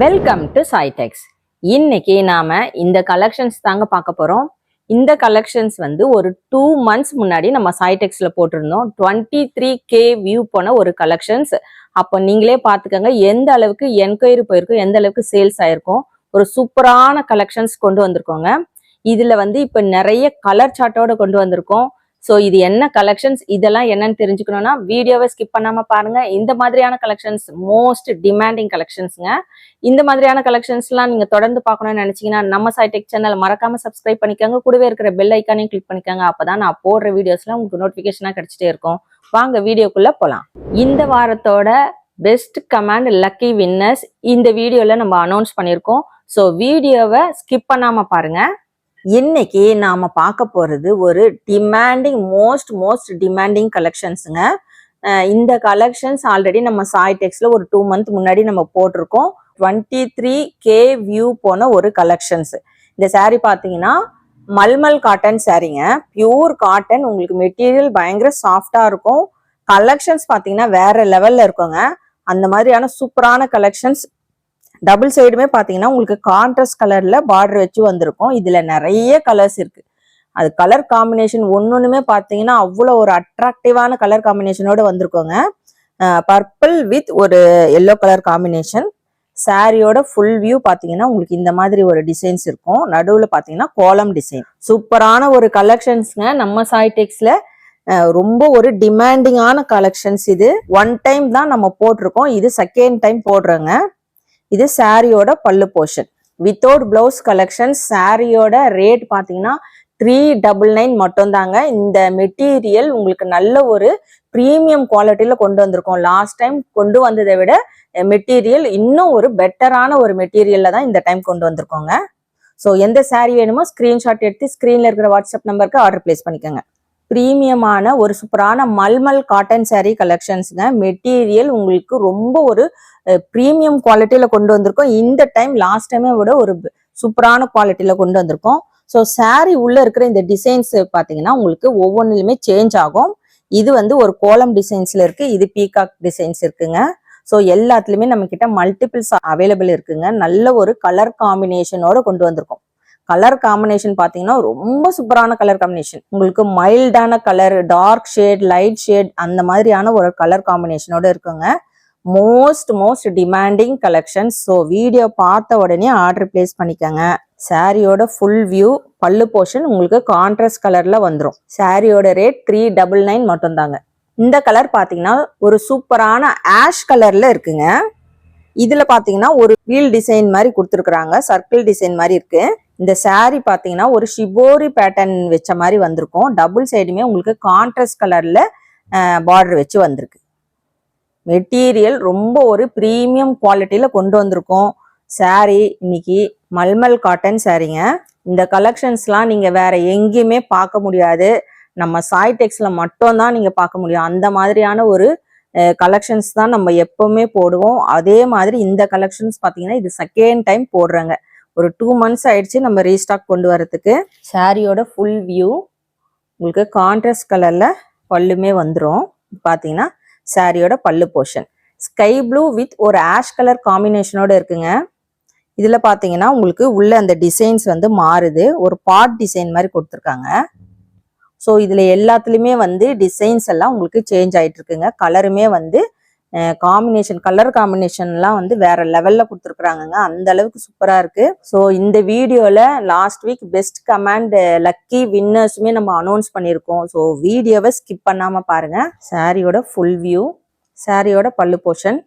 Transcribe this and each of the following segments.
Welcome to சாய்டெக்ஸ் இன்னைக்கு நாம இந்த கலெக்ஷன்ஸ் தாங்க பார்க்க போறோம். இந்த கலெக்ஷன்ஸ் வந்து ஒரு டூ மந்த்ஸ் முன்னாடி நம்ம சாய்டெக்ஸ்ல போட்டிருந்தோம். டுவெண்ட்டி த்ரீ கே வியூ போன ஒரு கலெக்ஷன்ஸ் அப்போ நீங்களே பார்த்துக்கோங்க எந்த அளவுக்கு என்கொயரி போயிருக்கும் எந்த அளவுக்கு சேல்ஸ் ஆயிருக்கும் ஒரு சூப்பரான கலெக்ஷன்ஸ் கொண்டு வந்திருக்கோங்க. இதுல வந்து இப்போ நிறைய கலர் சார்ட்டோட கொண்டு வந்திருக்கோம். ஸோ இது என்ன கலெக்ஷன்ஸ் இதெல்லாம் என்னன்னு தெரிஞ்சுக்கணும்னா வீடியோவை ஸ்கிப் பண்ணாம பாருங்க. இந்த மாதிரியான கலெக்ஷன்ஸ் மோஸ்ட் டிமாண்டிங் கலெக்ஷன்ஸ்ங்க இந்த மாதிரியான கலெக்ஷன்ஸ்லாம் நீங்க தொடர்ந்து பார்க்கணும்னு நினைச்சீங்கன்னா நம்ம சைடெக் சேனல் மறக்காம சப்ஸ்கிரைப் பண்ணிக்கோங்க. கூடவே இருக்கிற பெல் ஐக்கானையும் கிளிக் பண்ணிக்கோங்க. அப்பதான் நான் போடுற வீடியோஸ்லாம் உங்களுக்கு நோட்டிபிகேஷனா கிடைச்சிட்டே இருக்கும். வாங்க வீடியோக்குள்ள போலாம். இந்த வாரத்தோட பெஸ்ட் கமாண்ட் லக்கி வின்னர்ஸ் இந்த வீடியோவில் நம்ம அனௌன்ஸ் பண்ணியிருக்கோம். ஸோ வீடியோவை ஸ்கிப் பண்ணாமல் பாருங்கள் இன்னைக்கு நாம பார்க்க போறது ஒரு டிமாண்டிங் மோஸ்ட் மோஸ்ட் டிமாண்டிங் கலெக்ஷன்ஸுங்க இந்த கலெக்ஷன்ஸ் ஆல்ரெடி நம்ம சாய் டெக்ஸ்ல ஒரு டூ மந்த் முன்னாடி நம்ம போட்டிருக்கோம். டுவெண்ட்டி த்ரீ கே வியூ போன ஒரு கலெக்ஷன்ஸ் இந்த saree பார்த்தீங்கன்னா மல்மல் காட்டன் சாரீங்க பியூர் காட்டன் உங்களுக்கு மெட்டீரியல் பயங்கர சாஃப்டா இருக்கும். கலெக்ஷன்ஸ் பார்த்தீங்கன்னா வேற லெவல்ல இருக்குங்க. அந்த மாதிரியான சூப்பரான கலெக்ஷன்ஸ் டபுள் சைடுமே பார்த்தீங்கன்னா உங்களுக்கு கான்ட்ராஸ்ட் கலரில் பார்டர் வச்சு வந்திருக்கும். இதில் நிறைய கலர்ஸ் இருக்குது அது கலர் காம்பினேஷன் ஒன்றுமே பார்த்தீங்கன்னா அவ்வளோ ஒரு அட்ராக்டிவான கலர் காம்பினேஷனோட வந்திருக்கோங்க. பர்பிள் வித் ஒரு எல்லோ கலர் காம்பினேஷன் சாரியோட ஃபுல் வியூ பார்த்தீங்கன்னா உங்களுக்கு இந்த மாதிரி ஒரு டிசைன்ஸ் இருக்கும். நடுவில் பார்த்தீங்கன்னா கோலம் டிசைன் சூப்பரான ஒரு கலெக்ஷன்ஸ்ங்க நம்ம சாய்டெக்ஸில் ரொம்ப ஒரு டிமாண்டிங்கான கலெக்ஷன்ஸ் இது. ஒன் டைம் தான் நம்ம போட்டிருக்கோம். இது செகண்ட் டைம் போடுறோங்க. இது சாரியோட பல்லு போர்ஷன் வித்தவுட் பிளவுஸ் கலெக்ஷன் சாரியோட ரேட் பார்த்தீங்கன்னா த்ரீ டபுள் நைன் மட்டும்தாங்க. இந்த மெட்டீரியல் உங்களுக்கு நல்ல ஒரு ப்ரீமியம் குவாலிட்டியில் கொண்டு வந்திருக்கோம். லாஸ்ட் டைம் கொண்டு வந்ததை விட மெட்டீரியல் இன்னும் ஒரு பெட்டரான ஒரு மெட்டீரியலில் தான் இந்த டைம் கொண்டு வந்திருக்கோங்க. ஸோ எந்த saree வேணுமோ ஸ்க்ரீன்ஷாட் எடுத்து ஸ்க்ரீனில் இருக்கிற வாட்ஸ்அப் நம்பருக்கு ஆர்டர் பிளேஸ் பண்ணிக்கோங்க. ப்ரீமியமான ஒரு சூப்பரான மல்மல் காட்டன் சாரீ கலெக்ஷன்ஸுங்க மெட்டீரியல் உங்களுக்கு ரொம்ப ஒரு ப்ரீமியம் குவாலிட்டியில் கொண்டு வந்திருக்கோம். இந்த டைம் லாஸ்ட் டைமே விட ஒரு சூப்பரான குவாலிட்டியில் கொண்டு வந்திருக்கோம். ஸோ சாரீ உள்ளே இருக்கிற இந்த டிசைன்ஸ் பார்த்தீங்கன்னா உங்களுக்கு ஒவ்வொன்றிலுமே சேஞ்ச் ஆகும். இது வந்து ஒரு கோலம் டிசைன்ஸில் இருக்குது இது பீகாக் டிசைன்ஸ் இருக்குங்க. ஸோ எல்லாத்துலேயுமே நம்மக்கிட்ட மல்டிபிள்ஸ் அவைலபிள் இருக்குங்க. நல்ல ஒரு கலர் காம்பினேஷனோட கொண்டு வந்திருக்கோம். கலர் காம்பினேஷன் பார்த்தீங்கன்னா ரொம்ப சூப்பரான கலர் காம்பினேஷன் உங்களுக்கு மைல்டான colour dark shade light shade அந்த மாதிரியான ஒரு கலர் காம்பினேஷனோட இருக்குங்க. Most most demanding collection so video பார்த்த உடனே ஆர்டர் பிளேஸ் பண்ணிக்கோங்க. சாரியோட ஃபுல் வியூ பல்லு போர்ஷன் உங்களுக்கு கான்ட்ராஸ்ட் கலர்ல வந்துடும் சாரியோட ரேட் த்ரீ டபுள் நைன் மட்டும்தாங்க. இந்த கலர் பார்த்தீங்கன்னா ஒரு சூப்பரான ஆஷ் கலர்ல இருக்குங்க. இதுல பாத்தீங்கன்னா ஒரு வீல் டிசைன் மாதிரி கொடுத்துருக்குறாங்க. சர்க்கிள் டிசைன் மாதிரி இருக்கு. இந்த saree பார்த்தீங்கன்னா ஒரு ஷிபோரி பேட்டர்ன் வச்ச மாதிரி வந்திருக்கும். டபுள் சைடுமே உங்களுக்கு கான்ட்ராஸ்ட் கலரில் பார்டர் வச்சு வந்திருக்கு. மெட்டீரியல் ரொம்ப ஒரு ப்ரீமியம் குவாலிட்டியில் கொண்டு வந்திருக்கோம். Saree இன்னைக்கு மல்மல் காட்டன் சாரீங்க இந்த கலெக்ஷன்ஸ்லாம் நீங்கள் வேற எங்கேயுமே பார்க்க முடியாது. நம்ம சாய் மட்டும்தான் நீங்கள் பார்க்க முடியும். அந்த மாதிரியான ஒரு கலெக்ஷன்ஸ் தான் நம்ம எப்பவுமே போடுவோம். அதே மாதிரி இந்த கலெக்ஷன்ஸ் பார்த்தீங்கன்னா இது செகண்ட் டைம் போடுறாங்க. ஒரு டூ மந்த்ஸ் ஆயிடுச்சு நம்ம ரீஸ்டாக் கொண்டு வரதுக்கு. சாரியோட ஃபுல் வியூ உங்களுக்கு கான்ட்ராஸ்ட் கலர்ல பல்லுமே வந்துடும் பார்த்தீங்கன்னா சாரியோட பல்லு போர்ஷன் ஸ்கை ப்ளூ வித் ஒரு ஆஷ் கலர் காம்பினேஷனோட இருக்குங்க. இதுல பாத்தீங்கன்னா உங்களுக்கு உள்ள அந்த டிசைன்ஸ் வந்து மாறுது. ஒரு பாட் டிசைன் மாதிரி கொடுத்துருக்காங்க. ஸோ இதுல எல்லாத்துலயுமே வந்து டிசைன்ஸ் எல்லாம் உங்களுக்கு சேஞ்ச் ஆயிட்டு இருக்குங்க. கலருமே வந்து காம்பினேஷன் கலர் காம்பினேஷன்லாம் வந்து வேற லெவல்ல கொடுத்துருக்குறாங்கங்க. அந்த அளவுக்கு சூப்பரா இருக்கு. ஸோ இந்த வீடியோல last week best comment lucky வின்னர்ஸுமே நம்ம அனௌன்ஸ் பண்ணியிருக்கோம். ஸோ வீடியோவை ஸ்கிப் பண்ணாம பாருங்க. சாரியோட ஃபுல் வியூ சாரியோட பல்லு போர்ஷன்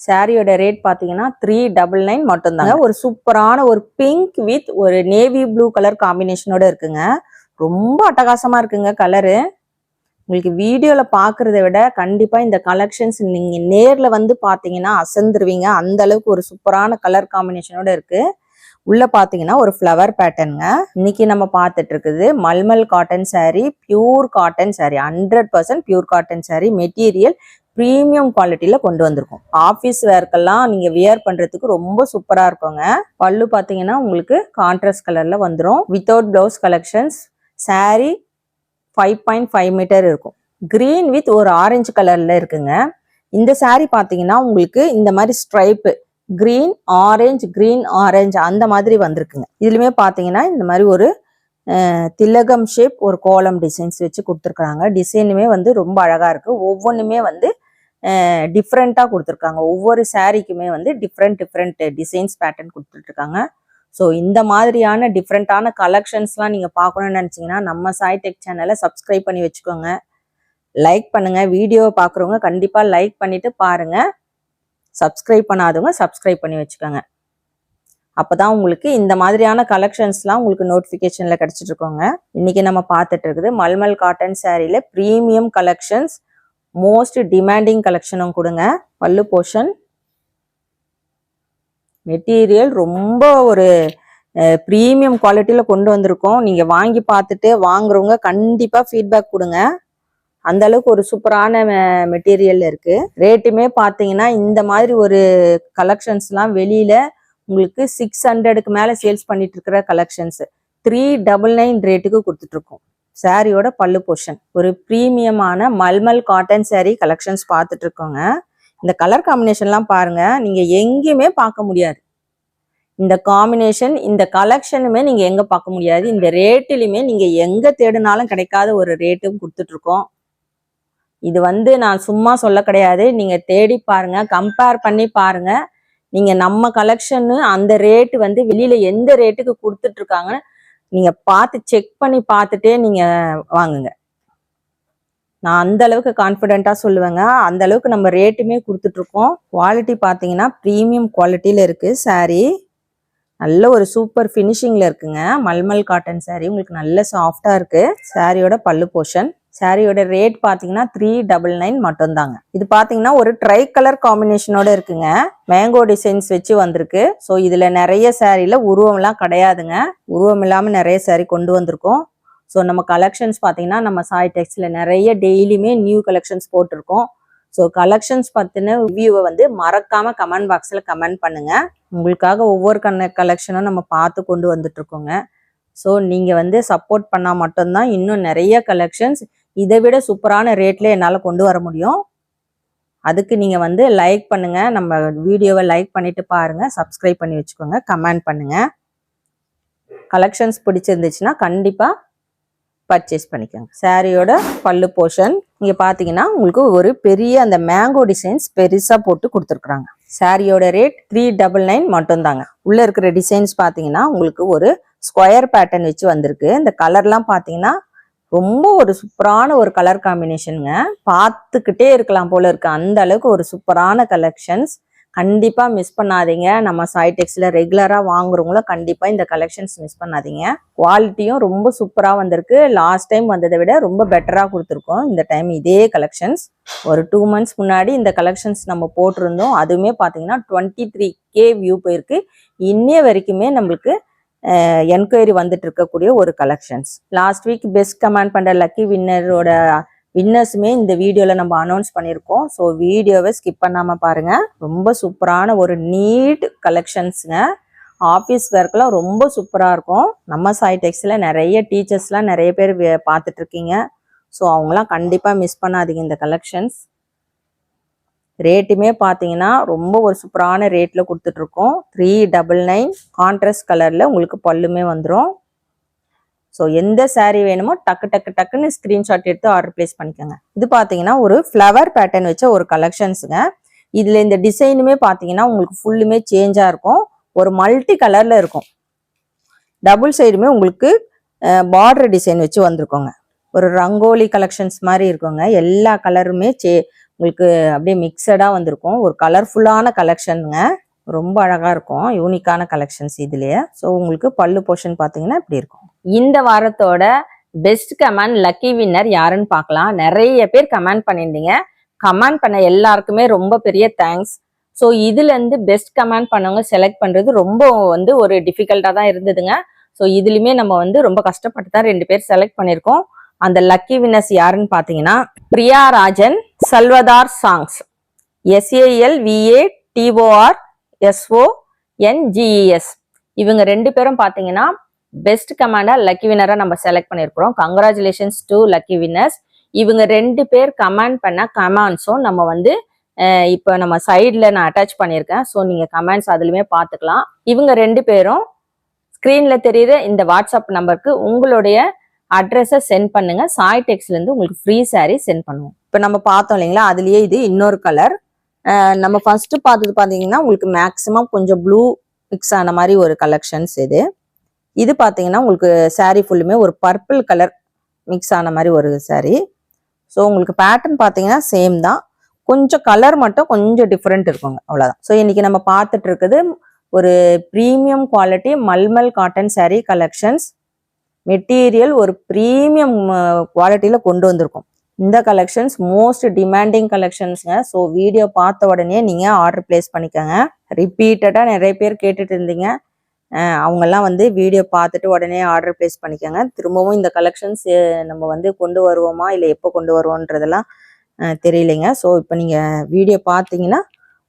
சாரியோட ரேட் பார்த்தீங்கன்னா த்ரீ டபுள் நைன் மட்டும்தாங்க. ஒரு சூப்பரான ஒரு பிங்க் வித் ஒரு நேவி ப்ளூ கலர் காம்பினேஷனோட இருக்குங்க. ரொம்ப அட்டகாசமா இருக்குங்க கலரு உங்களுக்கு வீடியோல பாக்குறத விட கண்டிப்பா இந்த கலெக்ஷன்ஸ் நீங்க நேர்ல வந்து பாத்தீங்கன்னா அசந்துருவீங்க. அந்த அளவுக்கு ஒரு சூப்பரான கலர் காம்பினேஷனோட இருக்கு. உள்ள பாத்தீங்கன்னா ஒரு ஃப்ளவர் பேட்டர்னுங்க இன்னைக்கு நம்ம பார்த்துட்டு இருக்குது mulmul cotton saree pure cotton saree. Hundred percent pure cotton saree material premium குவாலிட்டியில கொண்டு வந்திருக்கோம். ஆஃபீஸ் வேர்க்கெல்லாம் நீங்க வியர் பண்றதுக்கு ரொம்ப சூப்பரா இருக்குங்க. பல்லு பாத்தீங்கன்னா உங்களுக்கு கான்ட்ராஸ்ட் கலர்ல வந்துடும் without blouse collections saree five point five metre இருக்கும். கிரீன் வித் ஒரு ஆரஞ்சு கலர்ல இருக்குங்க. இந்த சாரீ பார்த்தீங்கன்னா உங்களுக்கு இந்த மாதிரி stripe green orange green orange அந்த மாதிரி வந்திருக்குங்க. இதுலையுமே பார்த்தீங்கன்னா இந்த மாதிரி ஒரு திலகம் ஷேப் ஒரு கோலம் டிசைன்ஸ் வச்சு கொடுத்துருக்குறாங்க. டிசைனுமே வந்து ரொம்ப அழகாக இருக்குது ஒவ்வொன்றுமே வந்து டிஃப்ரெண்ட்டாக கொடுத்துருக்காங்க. ஒவ்வொரு சாரீக்குமே வந்து டிஃப்ரெண்ட் டிஃப்ரெண்ட் டிசைன்ஸ் பேட்டர்ன் கொடுத்துட்ருக்காங்க ஸோ இந்த மாதிரியான டிஃப்ரெண்ட்டான கலெக்ஷன்ஸ்லாம் நீங்கள் பார்க்கணும்னு நினச்சிங்கன்னா நம்ம சாய் டெக் சேனலை சப்ஸ்கிரைப் பண்ணி வச்சுக்கோங்க. லைக் பண்ணுங்கள் வீடியோவை பார்க்குறவங்க கண்டிப்பாக லைக் பண்ணிவிட்டு பாருங்கள் சப்ஸ்கிரைப் பண்ணாதவங்க சப்ஸ்கிரைப் பண்ணி வச்சுக்கோங்க. அப்போ தான் உங்களுக்கு இந்த மாதிரியான கலெக்ஷன்ஸ்லாம் உங்களுக்கு நோட்டிஃபிகேஷனில் கிடைச்சிட்டு இருக்கோங்க நம்ம பார்த்துட்டு இருக்குது மல்மல் காட்டன் சேரீயில் ப்ரீமியம் கலெக்ஷன்ஸ் மோஸ்ட் டிமாண்டிங் கலெக்ஷனும் கொடுங்க. பல்லு போர்ஷன் மெட்டீரியல் ரொம்ப ஒரு ப்ரீமியம் குவாலிட்டியில் கொண்டு வந்திருக்கோம். நீங்கள் வாங்கி பார்த்துட்டு வாங்குறவங்க கண்டிப்பாக ஃபீட்பேக் கொடுங்க. அந்த அளவுக்கு ஒரு சூப்பரான மெட்டீரியல் இருக்குது ரேட்டுமே பார்த்தீங்கன்னா இந்த மாதிரி ஒரு கலெக்ஷன்ஸ்லாம் வெளியில் உங்களுக்கு சிக்ஸ் ஹண்ட்ரடுக்கு மேலே சேல்ஸ் பண்ணிட்டு இருக்கிற கலெக்ஷன்ஸ் த்ரீ டபுள் நைன் ரேட்டுக்கு கொடுத்துட்ருக்கோம். சாரியோட பல்லு போர்ஷன் ஒரு ப்ரீமியமான மல்மல் காட்டன் சாரீ கலெக்ஷன்ஸ் பார்த்துட்ருக்கோங்க. இந்த கலர் காம்பினேஷன்லாம் பாருங்க நீங்க எங்கேயுமே பார்க்க முடியாது. இந்த காம்பினேஷன் இந்த கலெக்ஷனுமே நீங்க எங்க பார்க்க முடியாது. இந்த ரேட்டிலுமே நீங்க எங்க தேடினாலும் கிடைக்காத ஒரு ரேட்டும் கொடுத்துட்டு இருக்கோம் இது வந்து நான் சும்மா சொல்ல கிடையாது. நீங்க தேடி பாருங்க கம்பேர் பண்ணி பாருங்க. நீங்க நம்ம கலெக்ஷன்னு அந்த ரேட்டு வந்து வெளியில எந்த ரேட்டுக்கு கொடுத்துட்டு நீங்கள் நீங்க பார்த்து செக் பண்ணி பார்த்துட்டே நீங்க வாங்குங்க. நான் அந்த அளவுக்கு கான்ஃபிடென்ட்டாக சொல்லுவேங்க. அந்த அளவுக்கு நம்ம ரேட்டுமே கொடுத்துட்ருக்கோம். குவாலிட்டி பார்த்தீங்கன்னா ப்ரீமியம் குவாலிட்டியில் இருக்குது சாரீ நல்ல ஒரு சூப்பர் ஃபினிஷிங்கில் இருக்குங்க. மல்மல் காட்டன் சாரீ உங்களுக்கு நல்ல சாஃப்டாக இருக்குது சாரியோட பல்லு போர்ஷன் சாரியோட ரேட் பார்த்தீங்கன்னா த்ரீ டபுள் நைன் மட்டும்தாங்க. இது பார்த்தீங்கன்னா ஒரு ட்ரை கலர் காம்பினேஷனோட இருக்குங்க. மேங்கோ டிசைன்ஸ் வச்சு வந்திருக்கு. ஸோ இதில் நிறைய சாரியில் உருவம்லாம் கிடையாதுங்க. உருவம் இல்லாமல் நிறைய சாரி கொண்டு வந்திருக்கோம். ஸோ நம்ம கலெக்ஷன்ஸ் பார்த்தீங்கன்னா நம்ம சாய் டெக்ஸ்ல நிறைய டெய்லியுமே நியூ கலெக்ஷன்ஸ் போட்டிருக்கோம். ஸோ கலெக்ஷன்ஸ் பற்றின வியூவை வந்து மறக்காம கமெண்ட் பாக்ஸில் கமெண்ட் பண்ணுங்க. உங்களுக்காக ஒவ்வொரு கண்ண கலெக்ஷனும் நம்ம பார்த்து கொண்டு வந்துட்டு இருக்கோங்க ஸோ நீங்கள் வந்து சப்போர்ட் பண்ணால் மட்டும்தான் இன்னும் நிறைய கலெக்ஷன்ஸ் இதை விட சூப்பரான ரேட்ல என்னால் கொண்டு வர முடியும். அதுக்கு நீங்கள் வந்து லைக் பண்ணுங்கள் நம்ம வீடியோவை லைக் பண்ணிவிட்டு பாருங்கள் சப்ஸ்கிரைப் பண்ணி வச்சுக்கோங்க. கமெண்ட் பண்ணுங்கள் கலெக்ஷன்ஸ் பிடிச்சிருந்துச்சுன்னா கண்டிப்பாக பர்ச்சேஸ் பண்ணிக்கோங்க. சாரியோட பல்லு போர்ஷன் இங்கே பார்த்தீங்கன்னா உங்களுக்கு ஒரு பெரிய அந்த மேங்கோ டிசைன்ஸ் பெருசாக போட்டு கொடுத்துருக்குறாங்க. சாரியோட ரேட் த்ரீ டபுள் நைன் மட்டும்தாங்க. உள்ளே இருக்கிற டிசைன்ஸ் பார்த்தீங்கன்னா உங்களுக்கு ஒரு ஸ்கொயர் பேட்டர்ன் வச்சு வந்திருக்கு. இந்த கலர்லாம் பார்த்தீங்கன்னா ரொம்ப ஒரு சூப்பரான ஒரு கலர் காம்பினேஷனுங்க பார்த்துக்கிட்டே இருக்கலாம் போல இருக்கு. அந்த அளவுக்கு ஒரு சூப்பரான கலெக்ஷன்ஸ் கண்டிப்பாக மிஸ் பண்ணாதீங்க. நம்ம சாய்டெக்ஸில் ரெகுலராக வாங்குறவங்களும் கண்டிப்பாக இந்த கலெக்ஷன்ஸ் மிஸ் பண்ணாதீங்க. குவாலிட்டியும் ரொம்ப சூப்பராக வந்திருக்கு. லாஸ்ட் டைம் வந்ததை விட ரொம்ப பெட்டராக கொடுத்துருக்கோம். இந்த டைம் இதே கலெக்ஷன்ஸ் ஒரு டூ மந்த்ஸ் முன்னாடி இந்த கலெக்ஷன்ஸ் நம்ம போட்டிருந்தோம். அதுவுமே பார்த்தீங்கன்னா டுவெண்ட்டி த்ரீ கே வியூ போயிருக்கு. இன்னைய வரைக்குமே நம்மளுக்கு என்கொயரி வந்துட்டு இருக்கக்கூடிய ஒரு collections last week best comment பண்ணுற லக்கி வின்னரோட வின்னர்ஸுமே இந்த வீடியோவில் நம்ம அனௌன்ஸ் பண்ணியிருக்கோம் ஸோ வீடியோவை ஸ்கிப் பண்ணாமல் பாருங்க. ரொம்ப சூப்பரான ஒரு நீட் கலெக்ஷன்ஸுங்க ஆஃபீஸ் ஒர்க்லாம் ரொம்ப சூப்பராக இருக்கும். நம்ம சாய் டெக்ஸில் நிறைய டீச்சர்ஸ்லாம் நிறைய பேர் வே- ஸோ அவங்களாம் கண்டிப்பாக மிஸ் பண்ணாதீங்க இந்த கலெக்ஷன்ஸ் ரேட்டுமே பார்த்தீங்கன்னா ரொம்ப ஒரு சூப்பரான ரேட்டில் கொடுத்துட்ருக்கோம் த்ரீ டபுள் நைன் கான்ட்ராஸ்ட் கலரில் உங்களுக்கு பல்லுமே வந்துடும் ஸோ எந்த சாரீ வேணுமோ டக்கு டக்கு டக்குன்னு ஸ்க்ரீன்ஷாட் எடுத்து ஆர்டர் ப்ளேஸ் பண்ணிக்கோங்க. இது பார்த்தீங்கன்னா ஒரு ஃப்ளவர் பேட்டர்ன் வச்ச ஒரு கலெக்ஷன்ஸுங்க இதில் இந்த டிசைனுமே பார்த்தீங்கன்னா உங்களுக்கு ஃபுல்லுமே சேஞ்சாக இருக்கும். ஒரு மல்டி கலரில் இருக்கும். டபுள் சைடுமே உங்களுக்கு பார்டர் டிசைன் வச்சு வந்திருக்கோங்க. ஒரு ரங்கோலி கலெக்ஷன்ஸ் மாதிரி இருக்குங்க. எல்லா கலருமே சே உங்களுக்கு அப்படியே மிக்சடாக வந்திருக்கும். ஒரு கலர்ஃபுல்லான கலெக்ஷனுங்க ரொம்ப அழகாக இருக்கும். யூனிக்கான கலெக்ஷன்ஸ் இதுலேயே. ஸோ உங்களுக்கு பல்லு போர்ஷன் பார்த்தீங்கன்னா இப்படி இருக்கும். இந்த வாரத்தோட பெஸ்ட் கமெண்ட் லக்கி வின்னர் யாருன்னு பார்க்கலாம். நிறைய பேர் கமெண்ட் பண்ணியிருந்தீங்க. கமெண்ட் பண்ண எல்லாருக்குமே ரொம்ப பெரிய தேங்க்ஸ் ஸோ இதுலேருந்து பெஸ்ட் கமெண்ட் பண்ணவங்க செலக்ட் பண்ணுறது ரொம்ப வந்து ஒரு டிஃபிகல்ட்டாக தான் இருந்ததுங்க. ஸோ இதுலையுமே நம்ம வந்து ரொம்ப கஷ்டப்பட்டு தான் ரெண்டு பேர் செலக்ட் பண்ணியிருக்கோம். அந்த லக்கி வின்னர்ஸ் யாருன்னு பார்த்தீங்கன்னா Priya Rajan Salvador Songes. S A L V A D O R S O N G E S இவங்க ரெண்டு பேரும் பார்த்தீங்கன்னா பெஸ்ட் கமாண்டா லக்கி வின்னரா நம்ம செலக்ட் பண்ணியிருக்கிறோம் கங்க்ராச்சுலேஷன்ஸ் டு லக்கி வின்னர்ஸ் இவங்க ரெண்டு பேர் கமெண்ட் பண்ண கமெண்ட்ஸும் நம்ம வந்து இப்போ நம்ம சைடில் நான் அட்டாச் பண்ணியிருக்கேன். ஸோ நீங்கள் கமெண்ட்ஸ் அதுலையுமே பார்த்துக்கலாம். இவங்க ரெண்டு பேரும் ஸ்க்ரீனில் தெரியுற இந்த வாட்ஸ்அப் நம்பருக்கு உங்களுடைய அட்ரஸை சென்ட் பண்ணுங்க. சாய் டெக்ஸ்லேருந்து உங்களுக்கு ஃப்ரீ சாரீ சென்ட் பண்ணுவோம். இப்போ நம்ம பார்த்தோம் இல்லைங்களா? அதுலேயே இது இன்னொரு கலர் நம்ம ஃபர்ஸ்ட் பார்த்தது பார்த்தீங்கன்னா உங்களுக்கு மேக்ஸிமம் கொஞ்சம் ப்ளூ மிக்ஸ் ஆன மாதிரி ஒரு கலெக்ஷன்ஸ் இது. இது பார்த்தீங்கன்னா உங்களுக்கு சாரீ ஃபுல்லுமே ஒரு பர்பிள் கலர் மிக்ஸ் ஆன மாதிரி ஒரு சாரீ ஸோ உங்களுக்கு பேட்டர்ன் பார்த்தீங்கன்னா சேம் தான். கொஞ்சம் கலர் மட்டும் கொஞ்சம் டிஃப்ரெண்ட் இருக்குங்க அவ்வளோதான் ஸோ இன்றைக்கி நம்ம பார்த்துட்டு இருக்குது ஒரு premium quality mulmul cotton saree collections material ஒரு ப்ரீமியம் குவாலிட்டியில் கொண்டு வந்திருக்கோம். இந்த கலெக்ஷன்ஸ் மோஸ்ட் டிமாண்டிங் கலெக்ஷன்ஸுங்க ஸோ வீடியோ பார்த்த உடனே நீங்கள் ஆர்டர் பிளேஸ் பண்ணிக்கோங்க. ரிப்பீட்டடாக நிறைய பேர் கேட்டுட்டு இருந்தீங்க. அவங்கெல்லாம் வந்து வீடியோ பார்த்துட்டு உடனே ஆர்டர் பிளேஸ் பண்ணிக்கோங்க. திரும்பவும் இந்த கலெக்ஷன்ஸ் நம்ம வந்து கொண்டு வருவோமா இல்லை எப்போ கொண்டு வருவோன்றதெல்லாம் தெரியலைங்க. ஸோ இப்போ நீங்கள் வீடியோ பார்த்தீங்கன்னா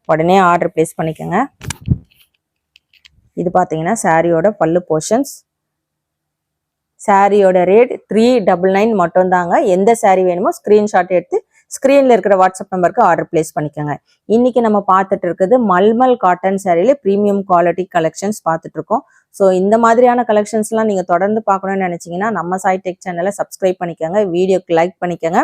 உடனே ஆர்டர் பிளேஸ் பண்ணிக்கோங்க. இது பார்த்தீங்கன்னா சாரியோட பல்லு போர்ஷன்ஸ் சாரியோட ரேட் த்ரீ டபுள் நைன் மட்டும்தாங்க. எந்த சாரி வேணுமோ ஸ்க்ரீன்ஷாட் எடுத்து ஸ்க்ரீனில் இருக்கிற வாட்ஸ்அப் நம்பருக்கு ஆர்டர் பிளேஸ் பண்ணிக்கோங்க. இன்னைக்கு நம்ம பார்த்துட்டு இருக்குது மல்மல் காட்டன் சேரீல ப்ரீமியம் குவாலிட்டி கலெக்ஷன்ஸ் பார்த்துட்டு இருக்கோம். ஸோ இந்த மாதிரியான கலெக்ஷன்ஸ்லாம் நீங்கள் தொடர்ந்து பார்க்கணும்னு நினச்சிங்கன்னா நம்ம சாய் டெக் சேனலை சப்ஸ்கிரைப் பண்ணிக்கோங்க. வீடியோக்கு லைக் பண்ணிக்கோங்க.